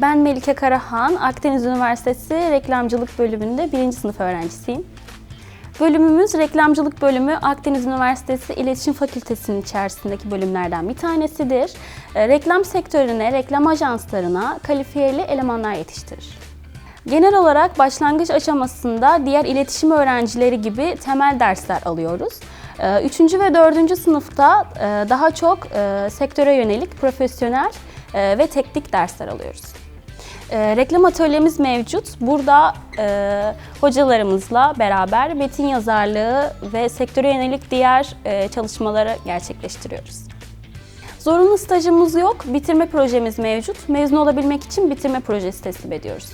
Ben Melike Karahan, Akdeniz Üniversitesi Reklamcılık Bölümünde birinci sınıf öğrencisiyim. Bölümümüz reklamcılık bölümü Akdeniz Üniversitesi İletişim Fakültesi'nin içerisindeki bölümlerden bir tanesidir. E, Reklam sektörüne, reklam ajanslarına kalifiyeli elemanlar yetiştirir. Genel olarak başlangıç aşamasında diğer iletişim öğrencileri gibi temel dersler alıyoruz. E, Üçüncü ve dördüncü sınıfta e, daha çok e, sektöre yönelik profesyonel e, ve teknik dersler alıyoruz. E, reklam atölyemiz mevcut. Burada e, hocalarımızla beraber metin yazarlığı ve sektöre yönelik diğer e, çalışmaları gerçekleştiriyoruz. Zorunlu stajımız yok, bitirme projemiz mevcut. Mezun olabilmek için bitirme projesi teslim ediyoruz.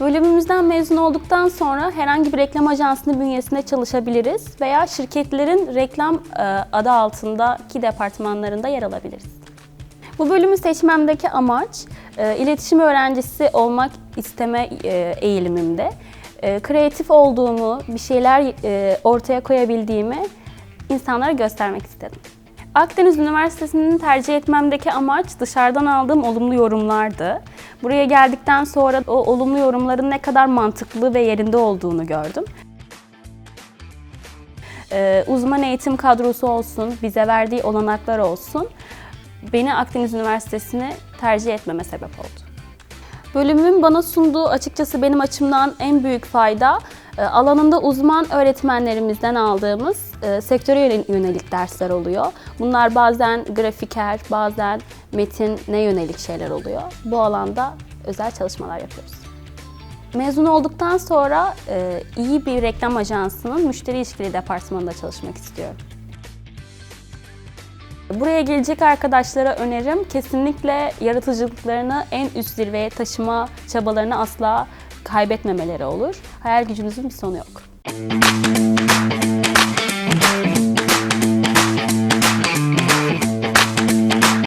Bölümümüzden mezun olduktan sonra herhangi bir reklam ajansının bünyesinde çalışabiliriz veya şirketlerin reklam e, adı altındaki departmanlarında yer alabiliriz. Bu bölümü seçmemdeki amaç e, iletişim öğrencisi olmak isteme e, eğilimimde. E, kreatif olduğumu, bir şeyler e, ortaya koyabildiğimi insanlara göstermek istedim. Akdeniz Üniversitesi'ni tercih etmemdeki amaç dışarıdan aldığım olumlu yorumlardı. Buraya geldikten sonra o olumlu yorumların ne kadar mantıklı ve yerinde olduğunu gördüm. Ee, uzman eğitim kadrosu olsun, bize verdiği olanaklar olsun, beni Akdeniz Üniversitesi'ni tercih etmeme sebep oldu. Bölümün bana sunduğu açıkçası benim açımdan en büyük fayda e, alanında uzman öğretmenlerimizden aldığımız e, sektöre yöne- yönelik dersler oluyor. Bunlar bazen grafiker, bazen metine yönelik şeyler oluyor. Bu alanda özel çalışmalar yapıyoruz. Mezun olduktan sonra e, iyi bir reklam ajansının müşteri ilişkileri departmanında çalışmak istiyorum. Buraya gelecek arkadaşlara önerim kesinlikle yaratıcılıklarını en üst zirveye taşıma çabalarını asla kaybetmemeleri olur. Hayal gücünüzün bir sonu yok.